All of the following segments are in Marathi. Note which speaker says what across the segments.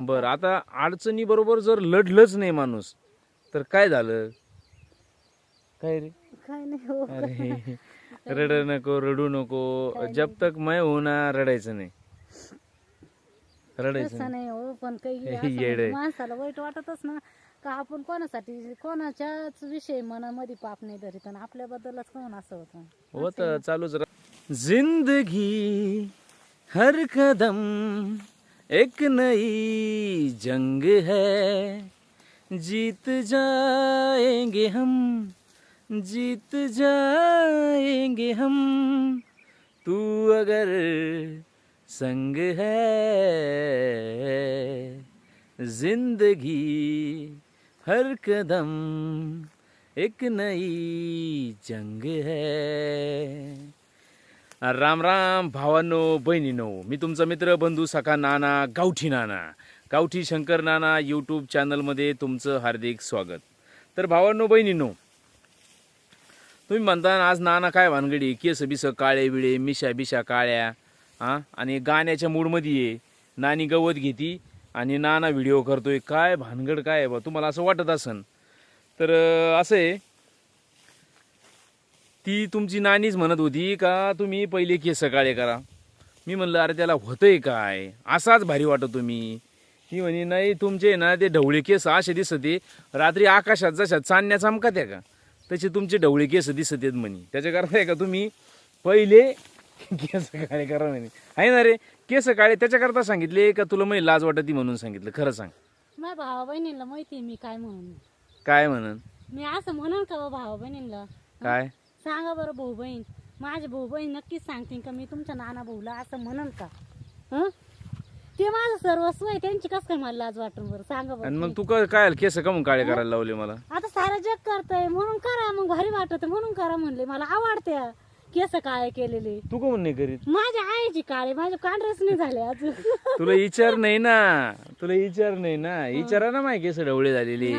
Speaker 1: बर आता अडचणी बरोबर जर लढलंच नाही माणूस तर काय झालं? काय रे?
Speaker 2: काय नाही हो.
Speaker 1: अरे रड नको रडू नको. जब तक मैं हूं ना रडायचं नाही. रडायचं
Speaker 2: तसं
Speaker 1: नाही.
Speaker 2: नाही हो पण काही असं
Speaker 1: येडे.
Speaker 2: माणसाला वाईट वाटतच ना का आपण कोणासाठी कोणाच्याच विषय मनामध्ये पाप नाही धरीत आणि आपल्याबद्दलच कोण असं होतं
Speaker 1: होत चालूच राह. जिंदगी हर कदम एक नई जंग है। जीत जाएंगे हम जीत जाएंगे हम। तू अगर संग है जिंदगी हर कदम एक नई जंग है। राम राम भावांनो बहिणीनो मी तुमचा मित्र बंधू सखा नाना गावठी नाना गावठी शंकर नाना यूट्यूब चॅनलमध्ये तुमचं हार्दिक स्वागत. तर भावांनो बहिणीनो तुम्ही म्हणता आज नाना काय भानगडी केस बिस काळे बिळे मिशा बिशा काळ्या हा आणि गाण्याच्या मूडमध्ये ये नानी गवत घेती आणि नाना व्हिडिओ करतोय. काय भानगड काय आहे बा? तुम्हाला असं वाटत असन. तर असं आहे ती तुमची नानीच म्हणत होती का तुम्ही पहिले केस काळे करा. मी म्हणलं अरे त्याला होतंय काय? असाच भारी वाटत तुम्ही. ती म्हणे नाही तुमचे ना ते ढवळे केस असे दिसते. रात्री आकाशात जशा चांदण्या चमकत आहे का? तसे तुमचे ढवळे केस दिसत आहेत म्हणे. त्याच्या करता आहे का तुम्ही? पहिले केस काळे करा म्हणे. आहे ना रे? केस काळे त्याच्याकरता सांगितले का तुला मी लाज वाटती म्हणून सांगितलं? खरं सांग.
Speaker 2: माझ्या भावा बहिणीला माहिती मी काय म्हणून.
Speaker 1: काय म्हणन?
Speaker 2: मी असं म्हणून का भावा बहिणीला?
Speaker 1: काय?
Speaker 2: सांगा बरं भाऊ बहीण. माझे भाऊ बहीण नक्कीच सांगतील का मी तुमच्या नाना भाऊला असं म्हणन का? हं? ते माझं सर्वस्व आहे त्यांची कस काय मला लाज वाटून बरं? सांगा
Speaker 1: आणि
Speaker 2: बरं
Speaker 1: मग तू काय काय केस कमून काळे करायला लावले मला?
Speaker 2: आता सारं जग करतय म्हणून करा मग भारी वाटत म्हणून करा म्हणले. मला आवडते केस काळे केलेले.
Speaker 1: तू कमून नाही करीत?
Speaker 2: माझ्या आईची काळे माझे कांढरेच नाही झाले अजून
Speaker 1: तुला विचार नाही ना. तुला विचार नाही ना. विचारा ना माहिती केस ढवळे झालेले.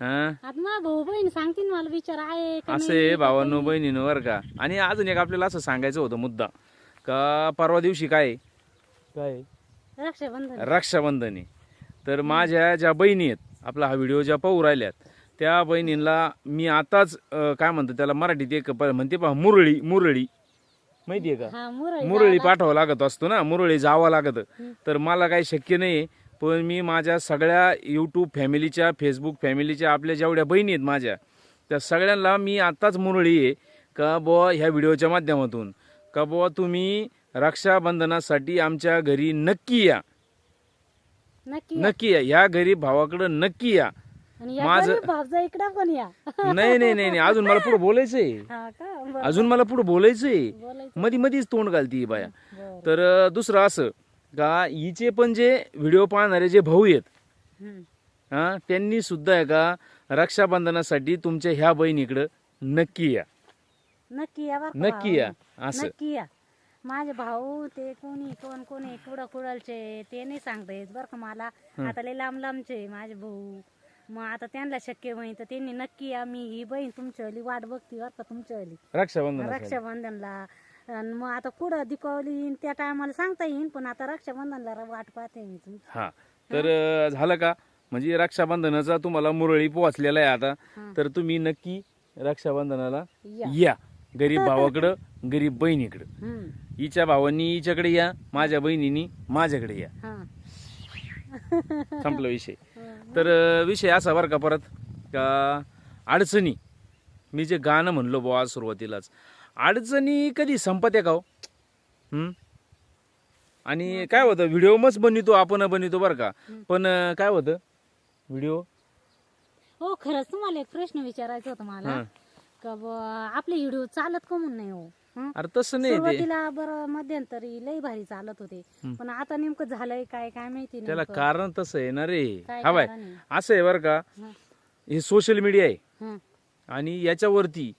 Speaker 1: हा?
Speaker 2: आता माझा भाऊ बहीण सांगतील मला विचार आहे का
Speaker 1: असं? आहे भावांनो बहिणीनं बरं का. आणि अजून एक आपल्याला असं सांगायचं होतं मुद्दा. का परवा दिवशी काय? आहे? काय? आहे?
Speaker 2: रक्षाबंधन.
Speaker 1: रक्षाबंधन. आहे तर माझ्या ज्या बहिणी आहेत आपला हा व्हिडिओ ज्या पाहू राहिल्यात त्या बहिणींना मी आताच अं, काय म्हणतो त्याला मराठीत एक प- म्हणते पहा मुरळी मुरळी. माहितीये का?
Speaker 2: हा मुरळी
Speaker 1: मुरळी पाठवावं लागत असतो ना मुरळी जावं लागत. तर मला काही शक्य नाही पण मी माझ्या सगळ्या यूट्यूब फॅमिलीच्या फेसबुक फॅमिलीच्या आपल्या जेवढ्या बहिणी आहेत माझ्या त्या सगळ्यांना मी आत्ताच मुरळी आहे का बुवा ह्या व्हिडिओच्या माध्यमातून. का बुवा तुम्ही रक्षाबंधनासाठी आमच्या घरी नक्की या.
Speaker 2: नक्की
Speaker 1: या. ह्या घरी भावाकडं नक्की या. माझं-
Speaker 2: इकडं पण या.
Speaker 1: नाही नाही नाही अजून मला पुढे बोलायचंय. अजून मला पुढे बोलायचंय.
Speaker 2: बोलायचं
Speaker 1: मधी मधीच तोंड घालती बाया. तर दुसरं असं. का हिचे पण जे व्हिडिओ पाहणारे जे भाऊ आहेत. हा त्यांनी सुद्धा आहे का रक्षाबंधनासाठी तुमच्या ह्या बहिणीकडं नक्की या.
Speaker 2: नक्की या बरं का
Speaker 1: नक्की या. असं.
Speaker 2: नक्की या. माझे भाऊ ते कोणी कोण कोणी कुडा कुडालचे ते नाही सांगता येत बरं का मला. आता लय लांब लांबचे माझे भाऊ. मग आता त्यांना शक्य होईल तर त्यांनी नक्की या. मी ही बहीण तुमच्या वाट बघते बरं का तुमच्या
Speaker 1: रक्षाबंधन
Speaker 2: रक्षाबंधनला. आणि मग आता कुठं दीपावली येईन त्या टायमाला सांगता येईन पण आता रक्षाबंधनला वाट पाहते मी तुमची.
Speaker 1: हा. तर अं, झालं का? म्हणजे रक्षाबंधनाचा तुम्हाला मुरळी पोहोचलेला आहे आता. तर तुम्ही नक्की रक्षाबंधनाला
Speaker 2: या.
Speaker 1: या. गरीब भावाकडं गरीब बहिणीकडं.
Speaker 2: हम्म.
Speaker 1: हिच्या भावांनी हिच्याकडे या माझ्या बहिणीनी माझ्याकडे या.
Speaker 2: हा.
Speaker 1: संपला विषय. तर अं, विषय असा बरं का परत का अडचणी. मी जे गाणं म्हणलो बुवा आज सुरुवातीलाच. अडचणी कधी संपत आहे का हो? हं? आणि काय होतं व्हिडिओ मच बनवितो आपण बनवितो बरं का. पण अं, काय होतं व्हिडिओ?
Speaker 2: हो खरंच तुम्हाला एक प्रश्न विचारायचा होता मला. का बुवा, आपले व्हिडिओ चालत का म्हणून नाही हो? हं?
Speaker 1: अरे तसं नाही ते.
Speaker 2: सुरुवातीला बरं मध्यंतरी लई भारी चालत होते. पण आता नेमकं झालंय काय काय माहिती
Speaker 1: त्याला. कारण तसं आहे ना रे.
Speaker 2: काय
Speaker 1: हा बाय.
Speaker 2: कारण आहे?
Speaker 1: असं आहे बरं का
Speaker 2: हं,
Speaker 1: हे सोशल मीडिया आहे.
Speaker 2: हं,
Speaker 1: आणि याच्यावरती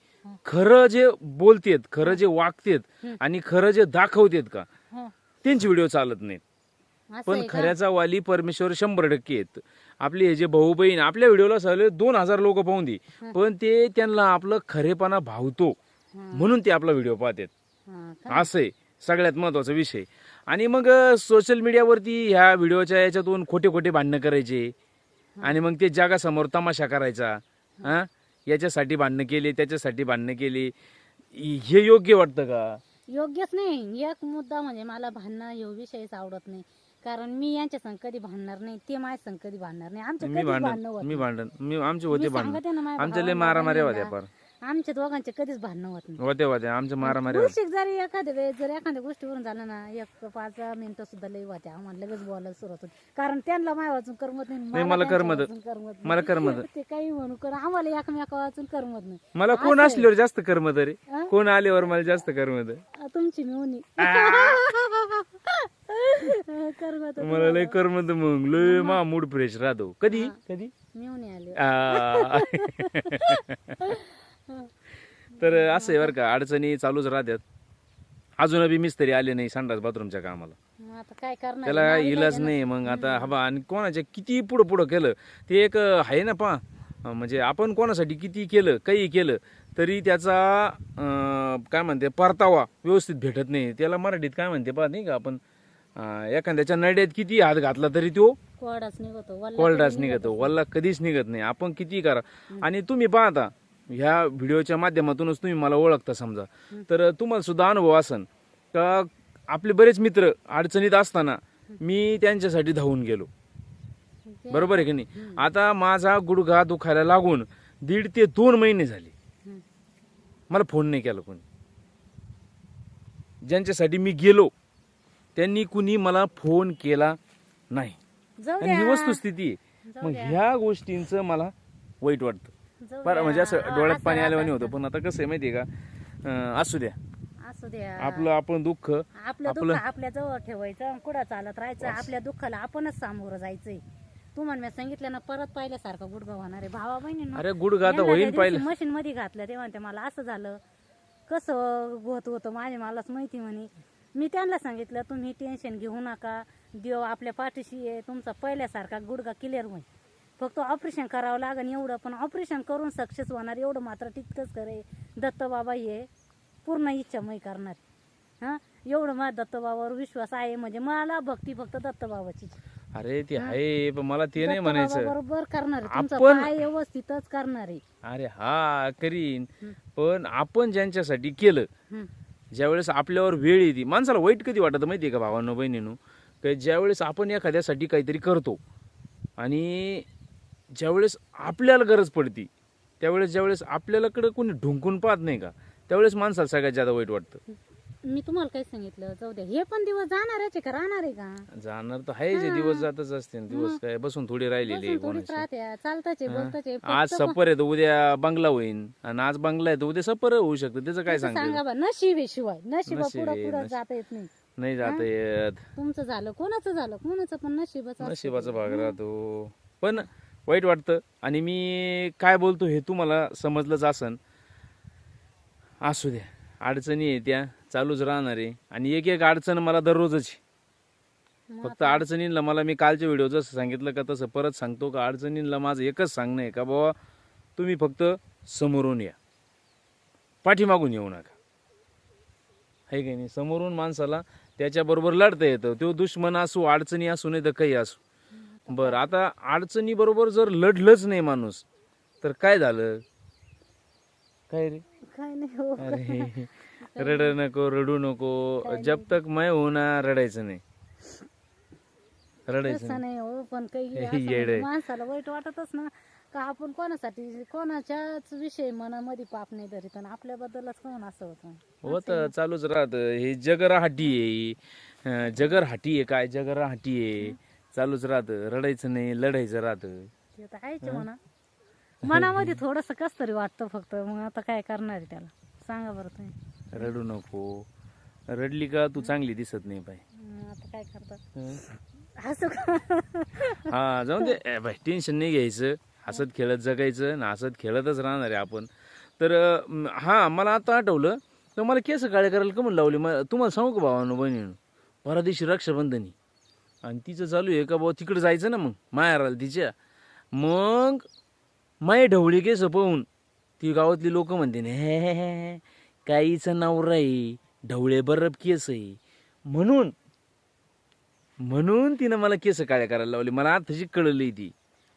Speaker 1: खरं जे बोलतेत खरं जे वागतेत आणि खरं जे दाखवतेत का
Speaker 2: हं.
Speaker 1: त्यांचे व्हिडिओ चालत नाहीत. पण? खऱ्याचा वाली परमेश्वर शंभर टक्के आहेत. आपले हे जे भाऊ बहीण आपल्या व्हिडिओला सगळे दोन हजार लोक पाहून दे. पण ते त्यांना आपलं खरेपणा भावतो. म्हणून ते आपला व्हिडिओ पाहतात? असं आहे. सगळ्यात महत्त्वाचा विषय. आणि मग सोशल मीडियावरती ह्या व्हिडिओच्या याच्यातून खोटे खोटे भांडणं करायचे. आणि मग ते जगासमोर तमाशा करायचा. हा? याच्यासाठी भांडणं केले त्याच्यासाठी भांडणं केली. हे योग्य वाटतं का?
Speaker 2: योग्यच नाही. एक मुद्दा म्हणजे मला भांडणं ह्यो विषयच आवडत नाही. कारण मी यांच्या संग कधी भांडणार नाही ते माझ्या संग कधी भांडणार नाही. आमच्या
Speaker 1: मी
Speaker 2: कधीच भांडणं
Speaker 1: भांडण
Speaker 2: होत
Speaker 1: मी. भांडण मी आमचे होते
Speaker 2: मी
Speaker 1: भांडण
Speaker 2: सांगते ना माझ्या
Speaker 1: आमच्या लय
Speaker 2: भावाला,
Speaker 1: मारामाऱ्या होत्या
Speaker 2: बहिणीला.
Speaker 1: फार.
Speaker 2: आमच्या दोघांचे कधीच भांडणं होत नाही
Speaker 1: आमच्या मारामाऱ्या होत्या
Speaker 2: उशीक जरी एखाद्या वेळेस जर एखाद्या गोष्टीवरून झालं ना एक पाच मिनिटं सुद्धा लई होत्या. आम्हाला लगेच बोलायला सुरुवात होती. कारण त्यांना माय वाचून करमत नाही
Speaker 1: मला
Speaker 2: त्यांच्या
Speaker 1: करमत.
Speaker 2: वाचून करमत नाही.
Speaker 1: मला करमत.
Speaker 2: ते काही म्हणू कर आम्हाला एकमेका वाचून करमत नाही.
Speaker 1: मला कोण. असल्यावर जास्त करमत रे?
Speaker 2: हा?
Speaker 1: कोण आल्यावर मला जास्त करमत?
Speaker 2: आ, तुमची मिळून करमत
Speaker 1: मला लय करमत मग. लय मा मूड फ्रेश राहतो. कधी? कधी?
Speaker 2: मिळून आले.
Speaker 1: आ. तर असं आहे बरं का अडचणी चालूच राहतात. अजून बी मिस्त्री आले नाही संडास बाथरूमच्या कामाला.
Speaker 2: आता काय करणार?
Speaker 1: त्याला इलाज? नाही मग आता हवा आणि कोणाच्या किती पुढं पुढं केलं ते एक आहे ना पा म्हणजे आपण कोणासाठी किती केलं काही केलं तरी त्याचा अं, काय म्हणते परतावा व्यवस्थित भेटत नाही. त्याला मराठीत काय म्हणते पा नाही का आपण अं, एखाद्याच्या नड्यात किती हात घातला तरी तो
Speaker 2: कोरडाच निघतो वल्ला
Speaker 1: कोल्डाच
Speaker 2: कधी
Speaker 1: निघतो वल्ला कधीच निघत नाही. आपण किती करा. आणि तुम्ही पाहता ह्या व्हिडिओच्या माध्यमातूनच तुम्ही मला ओळखता समजा. तर तुम्हाला सुद्धा अनुभव असन. का आपले बरेच मित्र अडचणीत असताना मी त्यांच्यासाठी धावून गेलो. बरोबर आहे की नाही? आता माझा गुडघा दुखायला लागून दीड ते दोन महिने झाले. मला फोन नाही केला कोणी. ज्यांच्यासाठी मी गेलो त्यांनी कुणी मला फोन केला नाही. आणि ही. वस्तुस्थिती आहे. मग. ह्या गोष्टींचं मला वाईट वाटतं.
Speaker 2: जाऊ
Speaker 1: बरं म्हणजे असं. डोळ्यात पाणी आल्यावानी होतं पण आता कसं आहे माहितीये का? अं, असू द्या.
Speaker 2: असू द्या.
Speaker 1: आपलं आपण दुःख
Speaker 2: आपलं दुःख
Speaker 1: आपलं-
Speaker 2: आपल्या जवळ ठेवायचं आणि कुठं चालत राहायचं? आपल्या दुःखाला आपणच सामोरं जायचंय. तुम्हाला मी सांगितलं ना परत पाहिल्यासारखं गुडघा होणार आहे. भावा बहिणी
Speaker 1: अरे गुडघा तर होईन पाहिलं.
Speaker 2: मशीन मध्ये घातलं ते म्हणते मला असं झालं. कसं होत होतं माझे मलाच माहिती म्हणे. मी त्यांना सांगितलं तुम्ही टेन्शन घेऊ नका. देव आपल्या पाठीशी आहे. तुमचा पहिल्यासारखा गुडघा क्लिअर होईल. फक्त ऑपरेशन करावं लागेल एवढं पण ऑपरेशन करून सक्सेस होणार एवढं मात्र तितकंच करे दत्त बाबा हे पूर्ण इच्छामय करणार. हा? एवढं माझा दत्तबाबावर विश्वास आहे म्हणजे मला भक्ती फक्त दत्तबाबाची
Speaker 1: अरे ते आहे पण मला ते नाही म्हणायचं.
Speaker 2: बरोबर करणार आहे. तुमचा
Speaker 1: आपण-
Speaker 2: पाय व्यवस्थितच करणार आहे.
Speaker 1: अरे हा करीन. पण आपण ज्यांच्यासाठी केलं
Speaker 2: हं.
Speaker 1: ज्यावेळेस आपल्यावर वेळ येते माणसाला वाईट कधी वाटतं माहितीये का भावांनो बहिणीनो? की ज्यावेळेस आपण एखाद्यासाठी काहीतरी करतो आणि ज्यावेळेस आपल्याला गरज पडती त्यावेळेस ज्यावेळेस आपल्याकडे कोणी ढुंकून पाहत नाही का त्यावेळेस माणसाला सगळ्यात जास्त वाईट वाटतं.
Speaker 2: मी तुम्हाला काय सांगितलं? जाऊ द्या. हे पण दिवस जाणारच आहे का? राहणार आहे का?
Speaker 1: जाणार तर आहे जे दिवस जातच असते दिवस काय बसून थोडी राहिलेली आहे
Speaker 2: बसून थोडीच
Speaker 1: कोणाची.
Speaker 2: राहते चालताच आहे बोलताच आहे.
Speaker 1: आज सफर आहे तर उद्या बंगला होईन आणि आज बंगला आहे तर उद्या सफर होऊ शकतं त्याचं काय
Speaker 2: सांगा
Speaker 1: सांगतो
Speaker 2: बा नशीब आहे शिवाय. नशिबा
Speaker 1: नशीब
Speaker 2: पुढं
Speaker 1: आहे,
Speaker 2: पुढं
Speaker 1: नशीब.
Speaker 2: जाता येत नाही.
Speaker 1: नाही जात येत.
Speaker 2: तुमचं झालं कोणाचं झालं? कोणाचं पण नशीबच.
Speaker 1: नशिबाचा भाग राहतो. पण वाईट वाटतं. आणि मी काय बोलतो हे तुम्हाला समजलंच असन. असू द्या. अडचणी आहे त्या. चालूच राहणार आहे. आणि एक एक अडचण मला दररोजच फक्त अडचणींना मला मी कालच्या व्हिडिओ जसं सांगितलं का तसं परत सांगतो का? अडचणींना माझं एकच सांगणं आहे का बाबा तुम्ही फक्त समोरून या. पाठीमागून येऊ नका. आहे की नाही? समोरून माणसाला त्याच्याबरोबर लढता येतं. तो दुश्मन असू अडचणी असू नाही तर काही असू. बरं आता अडचणी बरोबर जर लढलंच नाही माणूस तर काय झालं? काय रे?
Speaker 2: काय नाही हो.
Speaker 1: अरे रड नको रडू नको. जब तक मैं हूं ना रडायचं नाही. रडायचं
Speaker 2: तसं
Speaker 1: नाही.
Speaker 2: नाही हो पण काही असं
Speaker 1: येडं.
Speaker 2: म्हणजे
Speaker 1: आहे.
Speaker 2: माणसाला वाईट वाटतच ना का आपण कोणासाठी कोणाच्याच विषयी मनामध्ये पाप नाही धरीत आणि आपल्याबद्दलच कोण असं होतं?
Speaker 1: होत चालूच राहत. हे जगरहाटी आहे. अं, जगरहाटी आहे काय? जगरहाटी आहे. चालूच राहत. रडायचं नाही लढायचं राहतं.
Speaker 2: ते तर आहेच आहे म्हणा. मनामध्ये थोडस कस तरी वाटतं फक्त. मग आता काय करणार आहे त्याला? सांगा बरं तुम्ही.
Speaker 1: रडू नको. रडली का तू चांगली दिसत नाही बाई.
Speaker 2: हं, आता काय करतात?
Speaker 1: हं?
Speaker 2: का?
Speaker 1: हा जाऊन दे. ए बाई टेन्शन नाही घ्यायचं. हसत खेळत जगायचं ना हसत खेळतच राहणार आहे आपण. तर अं, हा मला आता आठवलं. तर मला केस काळे करायला कमून लावली. म- तुम्हाला सांगू का भावानं बहिणीनं? परा दिवशी रक्षाबंधनी आणि तिचं चालू आहे का बाबा तिकडे जायचं ना मग मायाराला तिच्या. मग माय ढवळी केस पाहून ती गावातली लोक म्हणते ना हे काहीचं नवरा आहे ढवळे बरब केस आहे. म्हणून म्हणून तिनं मला केस काळ्या करायला लावली. मला आताशी कळली ती.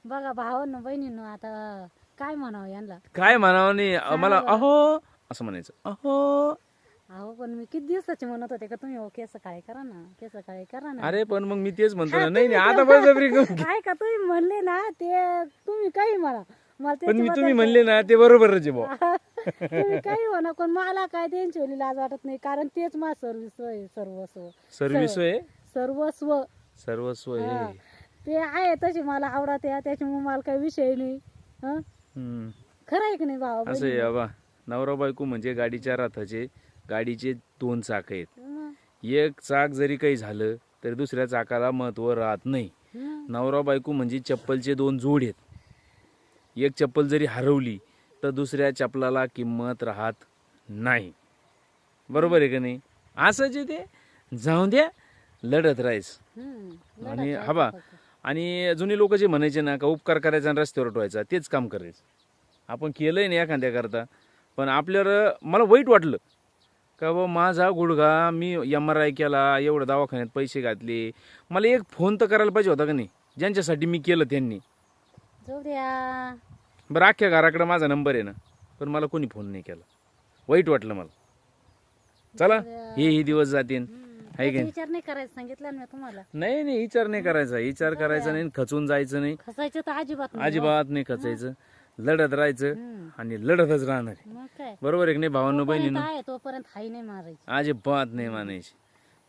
Speaker 2: बघा भावांनो बहिणींनो आता काय म्हणावं यांना
Speaker 1: काय म्हणावं नाही मला अहो असं म्हणायचं अहो
Speaker 2: अहो पण मी किती दिवसाची म्हणत होते का तुम्ही हो केस काळे करा ना केस काळे करा ना.
Speaker 1: अरे पण मग मी तेच म्हणतो ना नाही नाही आता बळजबरी करू.
Speaker 2: काय का तुम्ही म्हणले ना ते तुम्ही काही म्हणा. मला
Speaker 1: पण मी
Speaker 2: त्याच्याबद्दल-
Speaker 1: तुम्ही म्हणले ना ते भाऊ
Speaker 2: तुम्ही काही म्हणा पण मला काय त्यांची ओली लाज वाटत नाही कारण तेच माझ सर्विस आहे सर्वस्व.
Speaker 1: सर्विस आहे?
Speaker 2: सर्वस्व.
Speaker 1: सर्वस्व
Speaker 2: हा.
Speaker 1: आहे.
Speaker 2: ते आहे तशी मला आवडत आहे त्याच्यामुळे मला काही विषय नाही. हं?
Speaker 1: हम्म.
Speaker 2: खरं आहे की नाही भावा
Speaker 1: असं आहे बाबा नवरा बायको म्हणजे गाडीच्या रथाचे गाडीचे दोन चाक आहेत. एक चाक जरी काही झालं तरी दुसऱ्या चाकाला महत्त्व राहत नाही. नवरा बायको म्हणजे चप्पलचे दोन जोड आहेत. एक चप्पल जरी हरवली तर दुसऱ्या चप्पलाला किंमत राहत नाही. बरोबर आहे का नाही? असंच आहे ते. जाऊ द्या लढत राहायच
Speaker 2: हं.
Speaker 1: आणि हवा आणि जुने लोक जे म्हणायचे ना का उपकार करायचा आणि रस्त्यावर उठवायचा तेच काम करायचं. आपण केलंय नाही एखाद्या करता पण आपल्याला मला वाईट वाटलं. का बाबा माझा गुडघा मी एम आर आय केला एवढं दवाखान्यात पैसे घातले. मला एक फोन तर करायला पाहिजे होता का नाही? ज्यांच्यासाठी मी केलं त्यांनी.
Speaker 2: जाऊ द्या
Speaker 1: बरं अख्ख्या घराकडे माझा नंबर आहे ना पण मला कोणी फोन नाही केला. वाईट वाटलं मला. चला हे ही दिवस जातील
Speaker 2: हं.
Speaker 1: आहे की
Speaker 2: त्याचा विचार नाही करायचा सांगितलं ना मी तुम्हाला.
Speaker 1: नाही नाही विचार नाही करायचा. विचार करायचा नाही. खचून जायचं नाही.
Speaker 2: खसायचं तर अजिबात नाही
Speaker 1: अजिबात नाही खचायचं. लढत राहायचं
Speaker 2: हं.
Speaker 1: आणि लढतच राहणार आहे.
Speaker 2: मग काय?
Speaker 1: बरोबर आहे की नाही भावांनो बहिणीनं?
Speaker 2: आहे तोपर्यंत नाही मारायची.
Speaker 1: अजिबात नाही मानायची.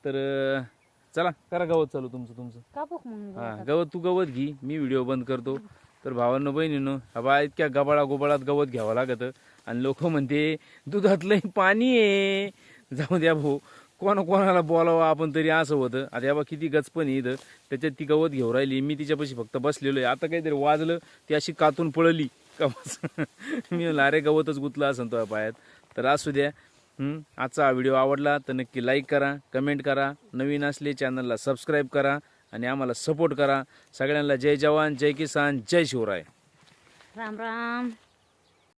Speaker 1: तर अं, चला करा गवत चालू तुमचं तुमचं.
Speaker 2: कापूक मग
Speaker 1: हा गवत तू गवत घे मी व्हिडिओ बंद करतो. तर भावांनो बहिणीनं हवा इतक्या गबाळा गोबाळात गवत घ्यावं लागतं. आणि लोक म्हणते दुधातलं पाणी आहे. जाऊ द्या भाऊ कोणा कोणाला बोलावं आपण तरी असं होतं. आता या बा किती गचपण आहे इथं. त्याच्यात ती गवत घेऊ राहिली मी तिच्यापाशी फक्त बसलेलो आहे. आता काहीतरी वाजलं ती अशी कातून पळली. का मी लारे गवतच गुतलं असं तो पायात. तर असू द्या. आजचा हा व्हिडिओ आवडला तर नक्की लाईक करा कमेंट करा नवीन असले चॅनलला सबस्क्राईब करा आणि आम्हाला सपोर्ट करा. सगळ्यांना जय जवान जय किसान जय शिवराय.
Speaker 2: राम राम.